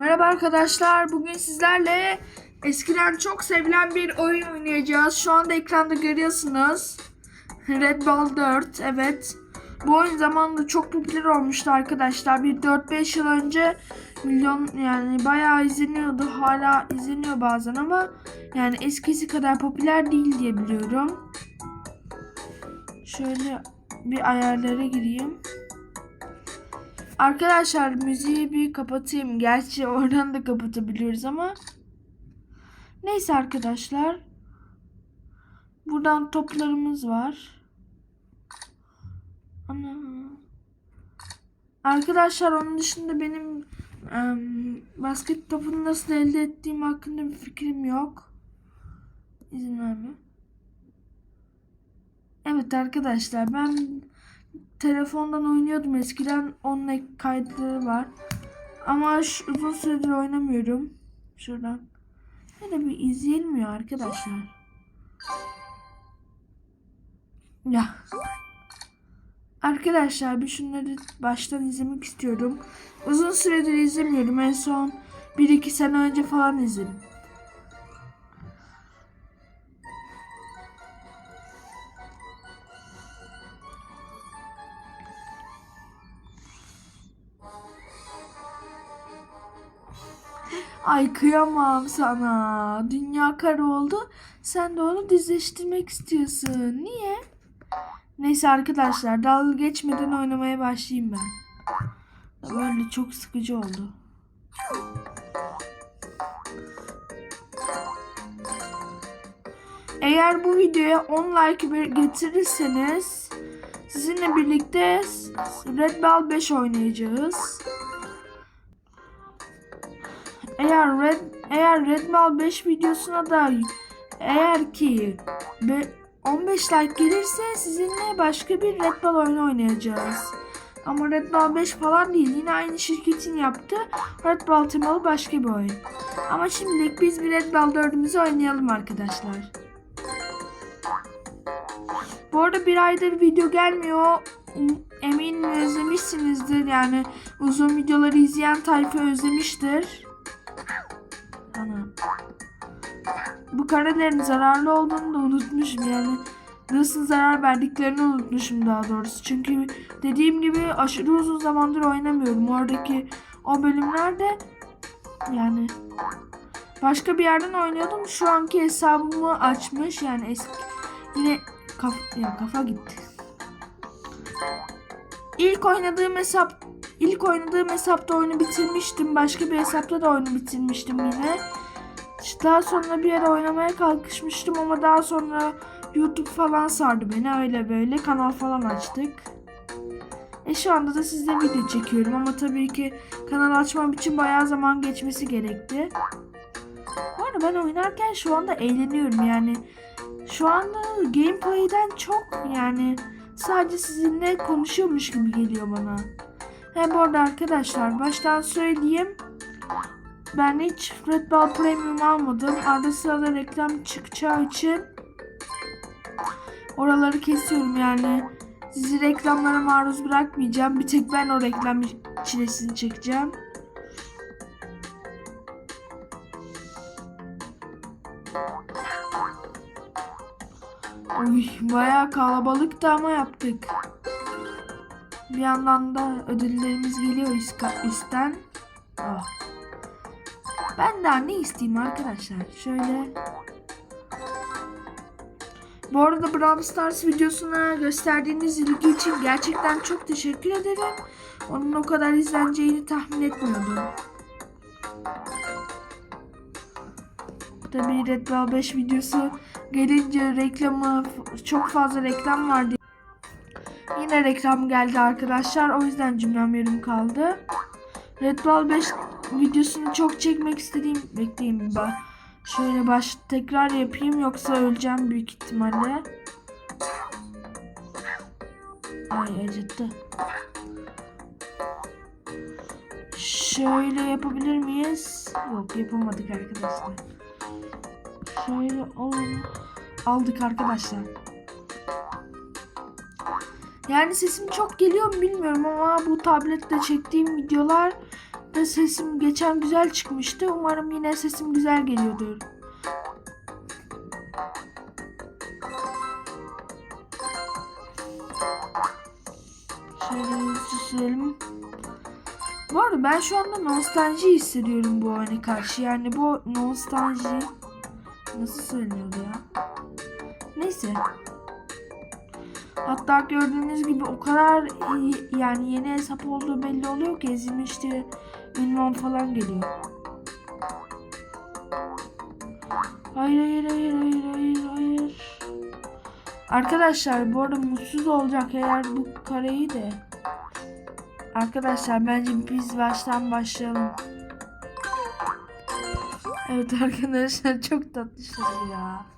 Merhaba arkadaşlar. Bugün sizlerle eskiden çok sevilen bir oyun oynayacağız. Şu anda ekranda görüyorsunuz. Red Ball 4. Evet. Bu oyun zamanında çok popüler olmuştu arkadaşlar. Bir 4-5 yıl önce milyon yani bayağı izleniyordu. Hala izleniyor bazen ama yani eskisi kadar popüler değil diye biliyorum. Şöyle bir ayarlara gireyim. Arkadaşlar müziği bir kapatayım. Gerçi oradan da kapatabiliyoruz ama. Neyse arkadaşlar. Buradan toplarımız var. Ana. Arkadaşlar onun dışında benim basket topunu nasıl elde ettiğim hakkında bir fikrim yok. İzin verme. Evet arkadaşlar ben telefondan oynuyordum eskiden. Onun kayıtları var. Ama uzun süredir oynamıyorum. Şuradan. Da bir izlenmiyor arkadaşlar. Ya. Arkadaşlar bir şunları baştan izlemek istiyorum. Uzun süredir izlemiyorum. En son 1-2 sene önce falan izledim. Ay kıyamam sana. Dünya kara oldu. Sen de onu düzleştirmek istiyorsun. Niye? Neyse arkadaşlar dalga geçmeden oynamaya başlayayım ben. Böyle çok sıkıcı oldu. Eğer bu videoya 10 like getirirseniz sizinle birlikte Red Ball 5 oynayacağız. Eğer Red eğer Red Ball 5 videosuna da eğer ki be- 15 like gelirse sizinle başka bir Red Ball oyunu oynayacağız. Ama Red Ball 5 falan değil. Yine aynı şirketin yaptığı Red Ball temalı başka bir oyun. Ama şimdilik biz bir Red Ball 4'ümüzü oynayalım arkadaşlar. Bu arada bir aydır video gelmiyor. Um- Eminim özlemişsinizdir. Yani uzun videoları izleyen tayfa özlemiştir. Ana. Bu karelerin zararlı olduğunu da unutmuşum yani. Nasıl zarar verdiklerini unutmuşum daha doğrusu. Çünkü dediğim gibi aşırı uzun zamandır oynamıyorum. Oradaki o bölümlerde yani başka bir yerden oynuyordum. Şu anki hesabımı açmış yani eski yine kaf ya kafa gitti. İlk oynadığım hesap ilk oynadığım hesapta oyunu bitirmiştim. Başka bir hesapta da oyunu bitirmiştim yine. Daha sonra bir yere oynamaya kalkışmıştım ama daha sonra YouTube falan sardı beni öyle böyle kanal falan açtık. E şu anda da sizle video çekiyorum ama tabii ki kanal açmam için bayağı zaman geçmesi gerekti. Bu arada ben oynarken şu anda eğleniyorum yani. Şu anda gameplay'den çok yani sadece sizinle konuşuyormuş gibi geliyor bana. He bu arada arkadaşlar baştan söyleyeyim. Ben hiç Red Ball Premium almadım. Arada sırada reklam çıkacağı için oraları kesiyorum yani. Sizi reklamlara maruz bırakmayacağım. Bir tek ben o reklam çilesini çekeceğim. Uy, bayağı kalabalıktı ama yaptık. Bir yandan da ödüllerimiz geliyor üst, üstten. Oh. Ben daha ne isteyeyim arkadaşlar? Şöyle. Bu arada Brawl Stars videosuna gösterdiğiniz ilgi için gerçekten çok teşekkür ederim. Onun o kadar izleneceğini tahmin etmiyordum. Tabii Red Bull 5 videosu gelince reklamı çok fazla reklam vardı. Yine reklam geldi arkadaşlar. O yüzden cümlem yarım kaldı. Red Bull 5 videosunu çok çekmek istediğim bekleyin ben. Şöyle baş tekrar yapayım yoksa öleceğim büyük ihtimalle. Ay acıttı. Şöyle yapabilir miyiz? Yok yapamadık arkadaşlar. Şöyle alalım. Aldık arkadaşlar. Yani sesim çok geliyor mu bilmiyorum ama bu tablette çektiğim videolar Minecraft'ta sesim geçen güzel çıkmıştı. Umarım yine sesim güzel geliyordur. Şöyle süsleyelim. Bu arada ben şu anda nostalji hissediyorum bu oyuna karşı. Yani bu nostalji nasıl söyleniyordu ya? Neyse. Hatta gördüğünüz gibi o kadar yani yeni hesap olduğu belli oluyor ki ezilmişti ünvan falan geliyor. Hayır hayır hayır hayır hayır hayır. Arkadaşlar bu arada mutsuz olacak eğer bu kareyi de. Arkadaşlar bence biz baştan başlayalım. Evet arkadaşlar çok tatlısınız ya.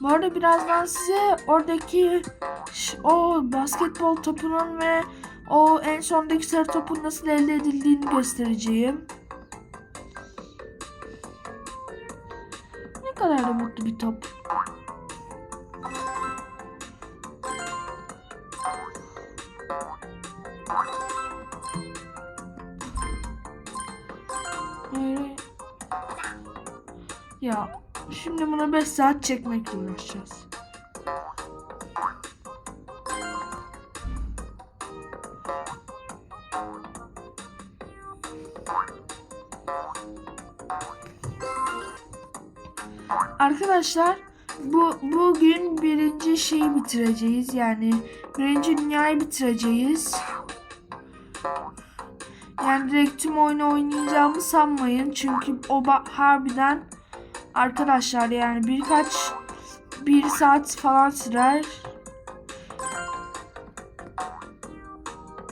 Bu arada birazdan size oradaki o basketbol topunun ve o en sondaki sarı topun nasıl elde edildiğini göstereceğim. Ne kadar da mutlu bir top. Hayır. Ya şimdi bunu 5 saat çekmekle uğraşacağız. Arkadaşlar bu bugün birinci şeyi bitireceğiz yani birinci dünyayı bitireceğiz. Yani direkt tüm oyunu oynayacağımı sanmayın çünkü o harbiden arkadaşlar yani birkaç bir saat falan sürer.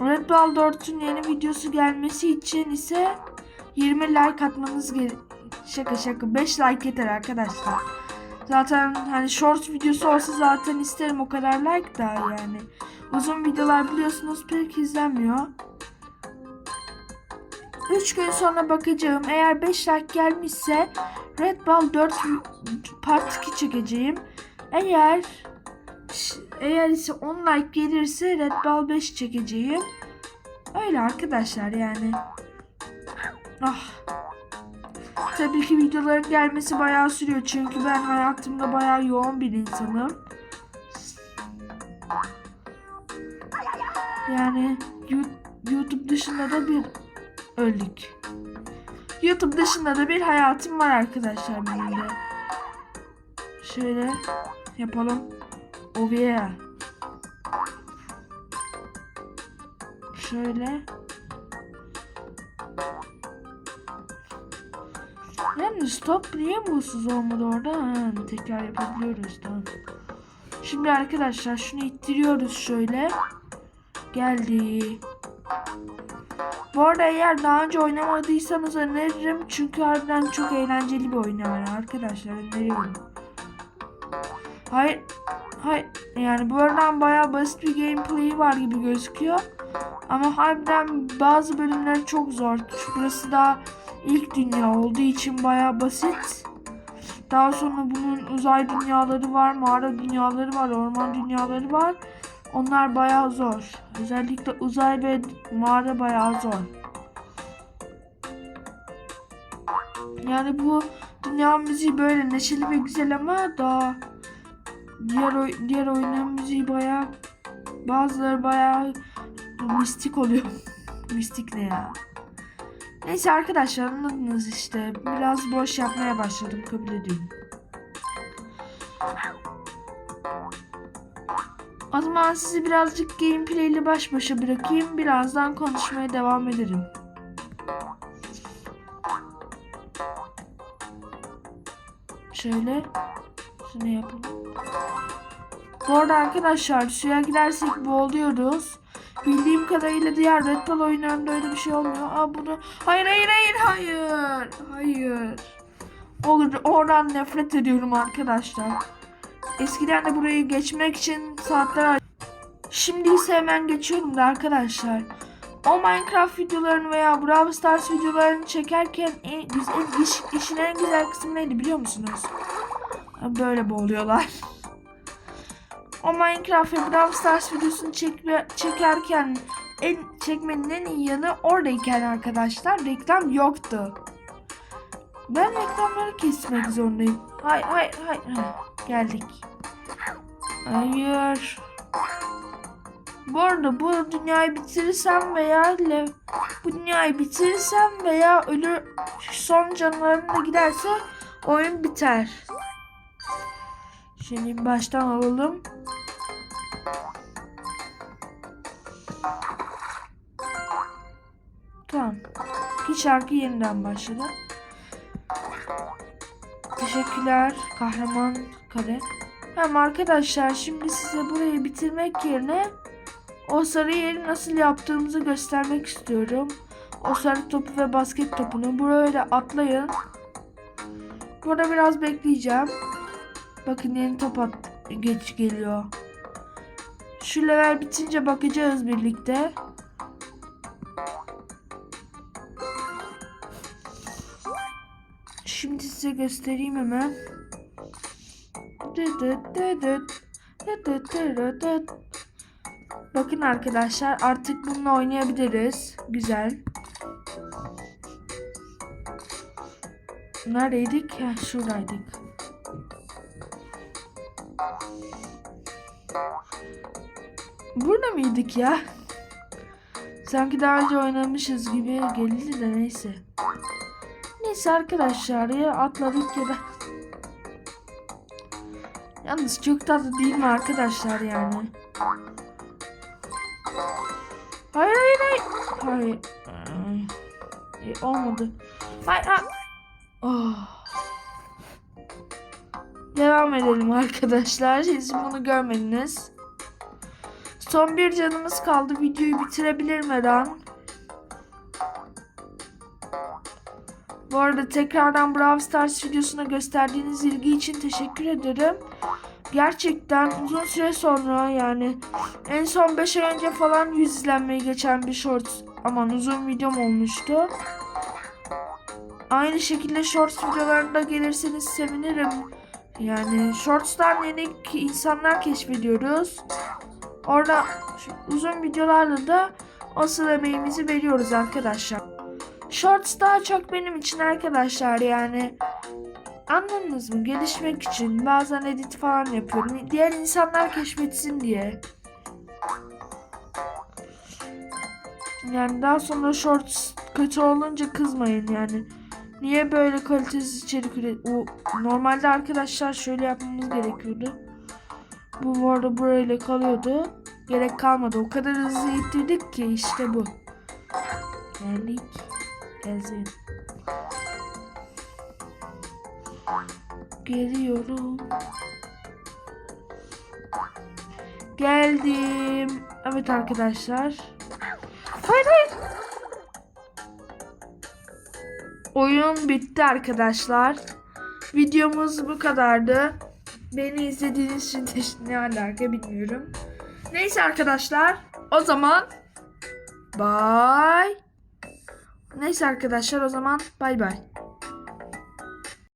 Red Ball 4'ün yeni videosu gelmesi için ise 20 like atmanız gerek. Şaka şaka 5 like yeter arkadaşlar. Zaten hani short videosu olsa zaten isterim o kadar like da yani. Uzun videolar biliyorsunuz pek izlenmiyor. 3 gün sonra bakacağım. Eğer 5 like gelmişse Red Ball 4 part 2 çekeceğim. Eğer eğer ise 10 like gelirse Red Ball 5 çekeceğim. Öyle arkadaşlar yani. Ah. Tabii ki videoların gelmesi bayağı sürüyor çünkü ben hayatımda bayağı yoğun bir insanım. Yani YouTube dışında da bir öldük. YouTube dışında da bir hayatım var arkadaşlar benim de. Şöyle yapalım. Oh yeah. Şöyle. Yani stop niye mutsuz olmadı orada? Ha, tekrar yapabiliyoruz tamam. Şimdi arkadaşlar şunu ittiriyoruz şöyle. Geldi. Bu arada eğer daha önce oynamadıysanız öneririm. Çünkü harbiden çok eğlenceli bir oyun yani arkadaşlar öneriyorum. Hayır. Hayır. Yani bu aradan bayağı basit bir gameplay var gibi gözüküyor. Ama harbiden bazı bölümler çok zor. Burası daha ilk dünya olduğu için bayağı basit. Daha sonra bunun uzay dünyaları var, mağara dünyaları var, orman dünyaları var. Onlar bayağı zor. Özellikle uzay ve mağara bayağı zor. Yani bu dünya müziği böyle neşeli ve güzel ama daha diğer oy- diğer oyunların müziği bayağı bazıları bayağı mistik oluyor. mistik ne ya? Neyse arkadaşlar anladınız işte. Biraz boş yapmaya başladım kabul ediyorum. O zaman sizi birazcık gameplay ile baş başa bırakayım. Birazdan konuşmaya devam ederim. Şöyle. Şunu yapalım. Bu arada arkadaşlar suya gidersek boğuluyoruz. Bildiğim kadarıyla diğer Red Bull oyunlarında öyle bir şey olmuyor. Aa bunu... Hayır hayır hayır hayır. Hayır. Olur oradan nefret ediyorum arkadaşlar. Eskiden de burayı geçmek için saatler Şimdi ise hemen geçiyorum da arkadaşlar. O Minecraft videolarını veya Brawl Stars videolarını çekerken en, güzel, iş, işin en güzel kısmı neydi biliyor musunuz? Böyle boğuluyorlar. o Minecraft ve Brawl Stars videosunu çekme, çekerken en çekmenin en iyi yanı oradayken arkadaşlar reklam yoktu. Ben reklamları kesmek zorundayım. Hayır hayır. Heh, Geldik. Hayır. Bu arada bu dünyayı bitirirsem veya bu dünyayı bitirirsem veya ölür son canlarım da giderse oyun biter. Şimdi baştan alalım. Tamam. Ki şarkı yeniden başladı. Teşekkürler kahraman kare. Hem arkadaşlar şimdi size burayı bitirmek yerine o sarı yeri nasıl yaptığımızı göstermek istiyorum. O sarı topu ve basket topunu buraya atlayın. Burada biraz bekleyeceğim. Bakın yeni top at geç geliyor. Şu level bitince bakacağız birlikte. Şimdi size göstereyim hemen. Bakın arkadaşlar artık bununla oynayabiliriz. Güzel. Neredeydik? Ha, şuradaydık. Burada mıydık ya? Sanki daha önce oynamışız gibi geldi de neyse. Neyse arkadaşlar ya atladık ya da. Yalnız çok tatlı değil mi arkadaşlar yani? Hayır hayır hayır. Hayır. Ee, olmadı. Hayır. ha- Oh. Devam edelim arkadaşlar. Siz bunu görmediniz. Son bir canımız kaldı. Videoyu bitirebilirim her an. Bu arada tekrardan Brawl Stars videosuna gösterdiğiniz ilgi için teşekkür ederim. Gerçekten uzun süre sonra yani en son 5 ay önce falan 100 izlenmeyi geçen bir shorts aman uzun videom olmuştu. Aynı şekilde shorts videolarında gelirseniz sevinirim. Yani shorts'tan yeni insanlar keşfediyoruz. Orada uzun videolarla da asıl emeğimizi veriyoruz arkadaşlar. Shorts daha çok benim için arkadaşlar yani. Anladınız mı? Gelişmek için bazen edit falan yapıyorum. Diğer insanlar keşfetsin diye. Yani daha sonra shorts kötü olunca kızmayın yani. Niye böyle kalitesiz içerik üret... O, normalde arkadaşlar şöyle yapmamız gerekiyordu. Bu bu arada burayla kalıyordu. Gerek kalmadı. O kadar hızlı ittirdik ki işte bu. Geldik. Gelsin. Geliyorum. Geldim. Evet arkadaşlar. Hayır hayır. Oyun bitti arkadaşlar. Videomuz bu kadardı. Beni izlediğiniz için ne alaka bilmiyorum. Neyse arkadaşlar. O zaman bye. Neyse arkadaşlar o zaman bay bay.